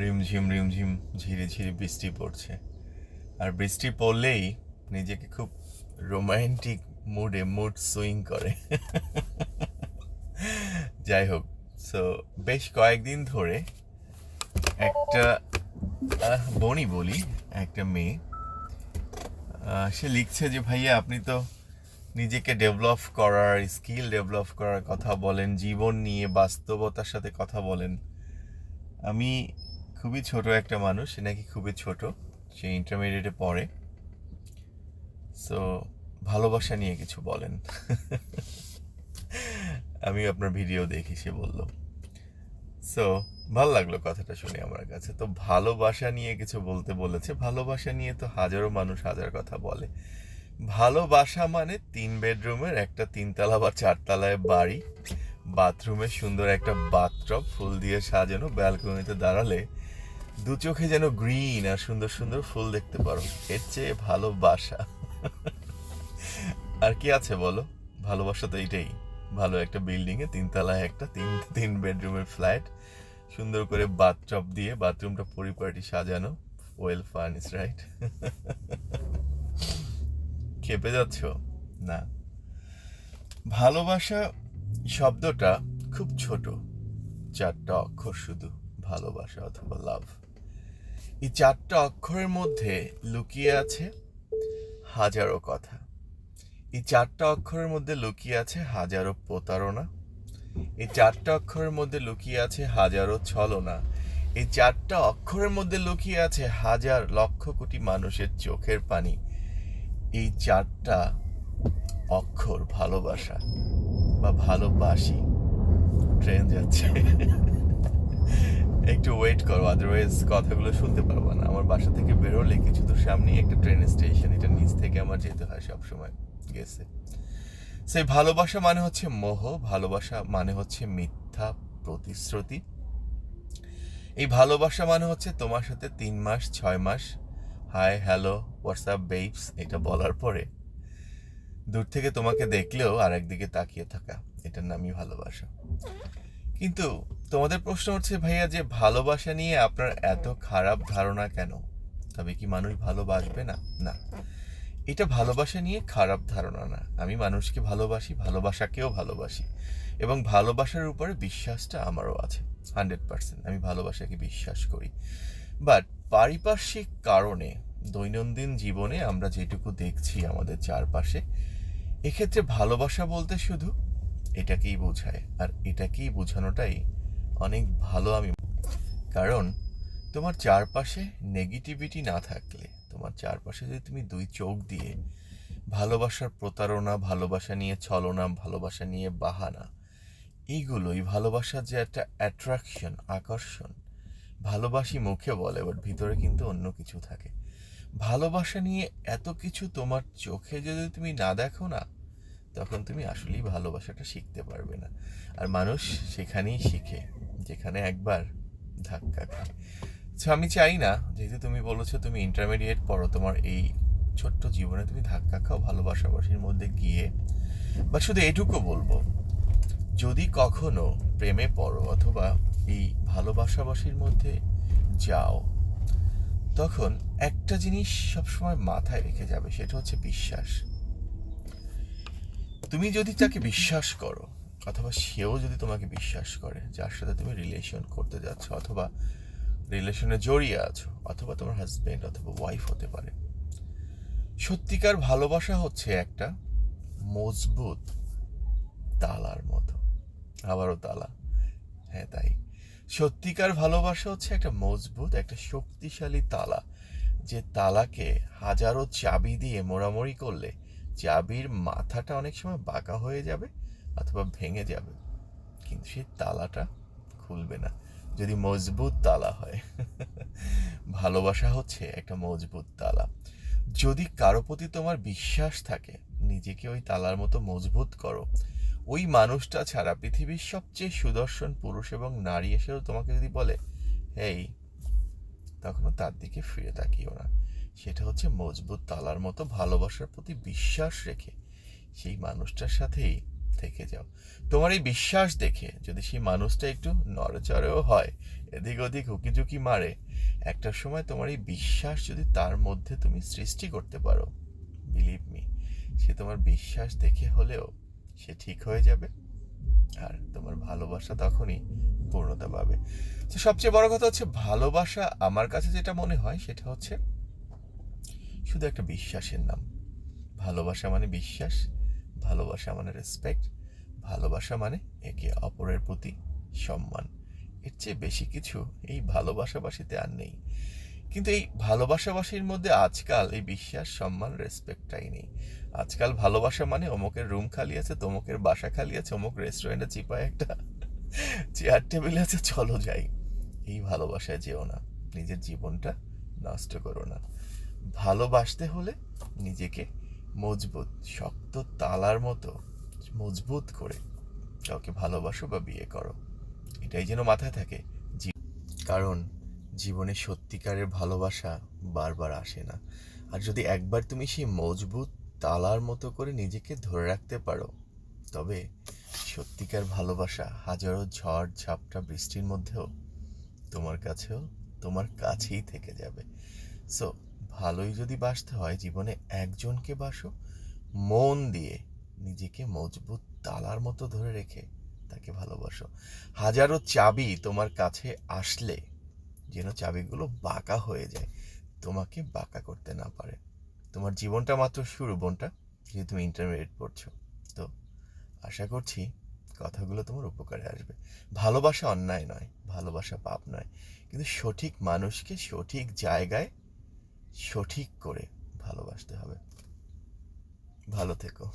রিমঝিম রিমঝিম ঝিরি ঝিরি বৃষ্টি পড়ছে। আর বৃষ্টি পড়লেই নিজেকে খুব রোমান্টিক মুডে মুড সুইং করে। যাই হোক সো বেশ কয়েকদিন ধরে একটা বনি বলি, একটা মেয়ে সে লিখছে যে, ভাইয়া, আপনি তো নিজেকে ডেভেলপ করার স্কিল ডেভেলপ করার কথা বলেন, জীবন নিয়ে বাস্তবতার সাথে কথা বলেন। আমি খুবই ছোট একটা মানুষ, সে নাকি খুবই ছোট, সে ইন্টারমিডিয়েটে পড়ে। সো ভালোবাসা নিয়ে কিছু বলেন। আমি আপনার ভিডিও দেখি, সে বলল। সো ভালো লাগল কথাটা শুনে আমার কাছে। তো ভালোবাসা নিয়ে কিছু বলতে বলেছে। ভালোবাসা নিয়ে তো হাজারো মানুষ হাজার কথা বলে। ভালোবাসা মানে তিন বেডরুমের একটা তিনতলা বা চারতলায় বাড়ি বাথরুমে সুন্দর একটা বাথটব, ফুল দিয়ে সাজানো, ব্যালকনিতে দাঁড়ালে দু চোখে যেন গ্রিন আর সুন্দর সুন্দর ফুল দেখতে পারো। এর চেয়ে ভালোবাসা আর কি আছে বলো? ভালোবাসা তো এইটাই। ভালো একটা বিল্ডিং এ তিনতলায় একটা, তিন তিন বেডরুমের ফ্ল্যাট সুন্দর করে বাথটব দিয়ে বাথরুমটা পরিপাটি সাজানো। ওয়েল ফার্নিশ রাইট খেপে যাচ্ছ? না। ভালোবাসা শব্দটা খুব ছোট। চারটা অক্ষর শুধু। ভালোবাসা অথবা লাভ এই চারটা অক্ষরের মধ্যে লুকিয়ে আছে হাজারো কথা। এই চারটা অক্ষরের মধ্যে লুকিয়ে আছে হাজারো প্রতারণা। এই চারটা অক্ষরের মধ্যে লুকিয়ে আছে হাজারো ছলনা। এই চারটা অক্ষরের মধ্যে লুকিয়ে আছে হাজার লক্ষ কোটি মানুষের চোখের পানি। এই চারটা অক্ষর ভালোবাসা বা ভালোবাসি। ট্রেন যাচ্ছে। একটু ওয়েট করো আদারওয়াইজ কথাগুলো শুনতে পারব না। আমার বাসা থেকে বেরোলে কিছু তো সামনেই একটা ট্রেন স্টেশন এটা নিচ থেকে আমার যেতে হয় সবসময় গেছে সেই ভালোবাসা মানে হচ্ছে মোহ, ভালোবাসা মানে হচ্ছে মিথ্যা প্রতিশ্রুতি। এই ভালোবাসা মানে হচ্ছে তোমার সাথে তিন মাস, ছয় মাস হাই হ্যালো হোয়াটসঅ্যাপ বেবস এটা বলার পরে দূর থেকে তোমাকে দেখলেও আর একদিকে তাকিয়ে থাকা, এটার নামই ভালোবাসা। কিন্তু তোমাদের প্রশ্ন হচ্ছে, ভাইয়া, যে ভালোবাসা নিয়ে আপনার এত খারাপ ধারণা কেন? তবে কি মানুষ ভালোবাসবে না? না। এটা ভালোবাসা নিয়ে খারাপ ধারণা না। আমি মানুষকে ভালোবাসি, ভালোবাসাকেও ভালোবাসি এবং ভালোবাসার উপরে বিশ্বাসটা আমারও আছে, হান্ড্রেড পার্সেন্ট। আমি ভালোবাসাকে বিশ্বাস করি। বাট পারিপার্শ্বিক কারণে, দৈনন্দিন জীবনে আমরা যেটুকু দেখছি আমাদের চারপাশে, এক্ষেত্রে ভালোবাসা বলতে শুধু এটাকেই বোঝায়। আর এটাকেই বোঝানোটাই অনেক ভালো আমি কারণ তোমার চারপাশে নেগেটিভিটি না থাকলে, তোমার চারপাশে যদি তুমি দুই চোখ দিয়ে ভালোবাসার প্রতারণা, ভালোবাসা নিয়ে ছলনা, ভালোবাসা নিয়ে বাহানা এইগুলোই ভালোবাসার যে একটা অ্যাট্রাকশন আকর্ষণ, ভালোবাসি মুখে বলে বাট ভিতরে কিন্তু অন্য কিছু থাকে। ভালোবাসা নিয়ে এত কিছু তোমার চোখে যদি তুমি না দেখো না তখন তুমি আসলেই ভালোবাসাটা শিখতে পারবে না। আর মানুষ সেখানেই শিখে যেখানে একবার ধাক্কা খায়। So, আমি চাই না যেহেতু তুমি বলেছ তুমি ইন্টারমিডিয়েট পড়ো তোমার এই ছোট্ট জীবনে তুমি ধাক্কা খাও ভালোবাসাবাসির মধ্যে গিয়ে। বা শুধু এটুকু বলব যদি কখনো প্রেমে পড়ো অথবা এই ভালোবাসাবাসির মধ্যে যাও তখন একটা জিনিস সবসময় মাথায় রেখে যাবে সেটা হচ্ছে বিশ্বাস। তুমি যদি তাকে বিশ্বাস করো, অথবা সেও যদি তোমাকে বিশ্বাস করে, যার সাথে তুমি রিলেশন করতে যাচ্ছ, অথবা রিলেশনে জড়িয়ে আছো, অথবা তোমার হাজবেন্ড অথবা ওয়াইফ হতে পারে। সত্যিকার ভালোবাসা হচ্ছে একটা মজবুত তালার মতো, আবারও তালা। হ্যাঁ তাই। সত্যিকার ভালোবাসা হচ্ছে একটা মজবুত, একটা শক্তিশালী তালা, যে তালাকে হাজারো চাবি দিয়ে মোড়ামুড়ি করলে চাবির মাথাটা অনেক সময় বাঁকা হয়ে যাবে অথবা ভেঙে যাবে। কিন্তু সেই তালাটা খুলবে না। যদি মজবুত তালা হয়। ভালোবাসা হচ্ছে একটা মজবুত তালা। যদি কারও প্রতি তোমার বিশ্বাস থাকে, নিজেকে ওই তালার মতো মজবুত করো। ওই মানুষটা ছাড়া পৃথিবীর সবচেয়ে সুদর্শন পুরুষ এবং নারী এসেও তোমাকে যদি বলে এই তখনও তার দিকে ফিরে তাকিও না। সেটা হচ্ছে মজবুত তালার মতো ভালোবাসার প্রতি বিশ্বাস রেখে সেই মানুষটার সাথেই থেকে যাও। তোমার এই বিশ্বাস দেখে যদি সেই মানুষটা একটু নড়চড়েও হয়, এদিক ওদিক হুকিঝুঁকি মারে, একটা সময় তোমার এই বিশ্বাস যদি তার মধ্যে তুমি সৃষ্টি করতে পারো বিলিভ মি সে তোমার বিশ্বাস দেখে হলেও সে ঠিক হয়ে যাবে আর তোমার ভালোবাসা তখনই পূর্ণতা পাবে। তো সবচেয়ে বড় কথা হচ্ছে ভালোবাসা আমার কাছে যেটা মনে হয় সেটা হচ্ছে শুধু একটা বিশ্বাসের নাম। ভালোবাসা মানে বিশ্বাস, ভালোবাসা মানে রেসপেক্ট ভালোবাসা মানে একে অপরের প্রতি সম্মান। এর চেয়ে বেশি কিছু এই ভালোবাসাবাসিতে আর নেই। কিন্তু এই ভালোবাসাবাসির মধ্যে আজকাল এই বিশ্বাস, সম্মান রেসপেক্টটাই নেই। আজকাল ভালোবাসা মানে অমুকের রুম খালি আছে, তমুকের বাসা খালি আছে, অমুক রেস্টুরেন্টে চিপায় একটা চেয়ার টেবিল আছে, চলো যাই। এই ভালোবাসায় যেও না। নিজের জীবনটা নষ্ট করো না। ভালোবাসতে হলে নিজেকে মজবুত, শক্ত তালার মতো মজবুত করে কাউকে ভালোবাসো বা বিয়ে করো। এটাই যেন মাথায় থাকে। কারণ জীবনে সত্যিকারের ভালোবাসা বারবার আসে না। আর যদি একবার তুমি সেই মজবুত তালার মতো করে নিজেকে ধরে রাখতে পারো, তবে সত্যিকার ভালোবাসা হাজারো ঝড়, ঝাপটা বৃষ্টির মধ্যেও তোমার কাছেও তোমার কাছেই থেকে যাবে। সো ভালোই যদি বাসতে হয়, জীবনে একজনকে বাসো, মন দিয়ে নিজেকে মজবুত তালার মতো ধরে রেখে তাকে ভালোবাসো। হাজারো চাবি তোমার কাছে আসলে যেন চাবিগুলো বাঁকা হয়ে যায়, তোমাকে বাঁকা করতে না পারে। তোমার জীবনটা মাত্র শুরু, বোনটা, যেহেতু তুমি ইন্টারমিডিয়েট পড়ছো। তো আশা করছি কথাগুলো তোমার উপকারে আসবে। ভালোবাসা অন্যায় নয়, ভালোবাসা পাপ নয়। কিন্তু সঠিক মানুষকে সঠিক জায়গায় সঠিক করে ভালোবাসতে হবে। ভালো থেকো।